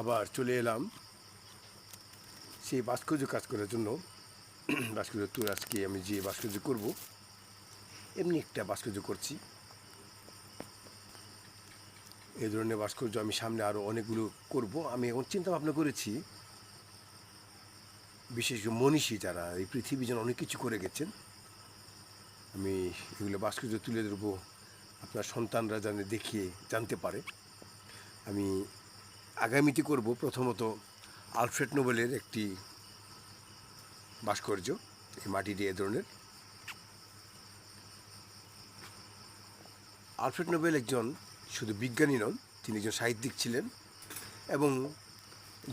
আবার চলে এলাম সেই ভাস্কর্য কাজ করার জন্য। ভাস্কর্য তোর আজকে আমি যে ভাস্কর্য করব, এমনি একটা ভাস্কর্য করছি। এই ধরনের ভাস্কর্য আমি সামনে আরও অনেকগুলো করব। আমি এখন চিন্তা ভাবনা করেছি, বিশেষ করে মনীষী যারা এই পৃথিবী যেন অনেক কিছু করে গেছেন, আমি এগুলো ভাস্কর্য তুলে ধরবো। আপনার সন্তানরা যেন দেখিয়ে জানতে পারে। আমি আগামীতে করব প্রথমত আলফ্রেড নোবেলের একটি ভাস্কর্য, এই মাটি দিয়ে ধরনের। আলফ্রেড নোবেল একজন শুধু বিজ্ঞানী নন, তিনি একজন সাহিত্যিক ছিলেন এবং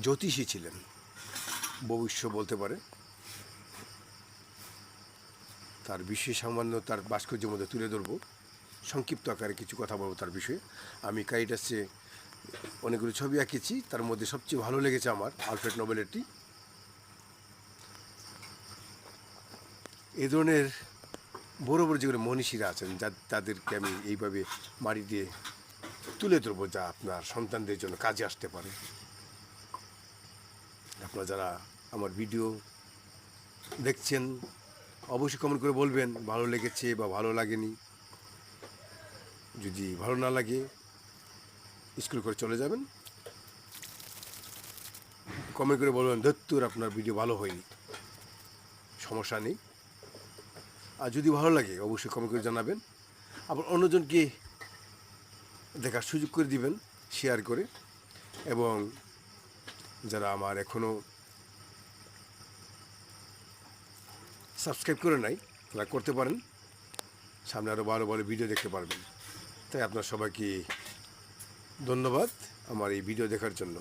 জ্যোতিষী ছিলেন, ভবিষ্য বলতে পারে। তার বিষয়ে সামান্য তার ভাস্কর্যের মধ্যে তুলে ধরবো। সংক্ষিপ্ত আকারে কিছু কথা বলব তার বিষয়ে। আমি কাইটাসে অনেকগুলো ছবি আঁকেছি, তার মধ্যে সবচেয়ে ভালো লেগেছে আমার আলফ্রেড নোবেলেরটি। এ ধরনের বড় বড় যেগুলো মনীষীরা আছেন, যা তাদেরকে আমি এইভাবে মাটি দিয়ে তুলে ধরবো, যা আপনার সন্তানদের জন্য কাজে আসতে পারে। আপনারা যারা আমার ভিডিও দেখছেন, অবশ্যই কমেন্ট করে বলবেন, ভালো লেগেছে বা ভালো লাগেনি। যদি ভালো না লাগে স্কুল করে চলে যাবেন। কমেন্ট করে বলবেন দত্তুর আপনার ভিডিও ভালো হয়নি। সমস্যা নেই। আর যদি ভালো লাগে, অবশ্যই কমেন্ট করে জানাবেন। আবার অন্যজনকে দেখার সুযোগ করে দিবেন শেয়ার করে। এবং যারা আমার এখনও সাবস্ক্রাইব করে নাই, তারা করতে পারেন। সামনে আরও ভালো ভালো ভিডিও দেখতে পারবেন। তাই আপনার সবাইকে ধন্যবাদ আমার এই ভিডিও দেখার জন্য।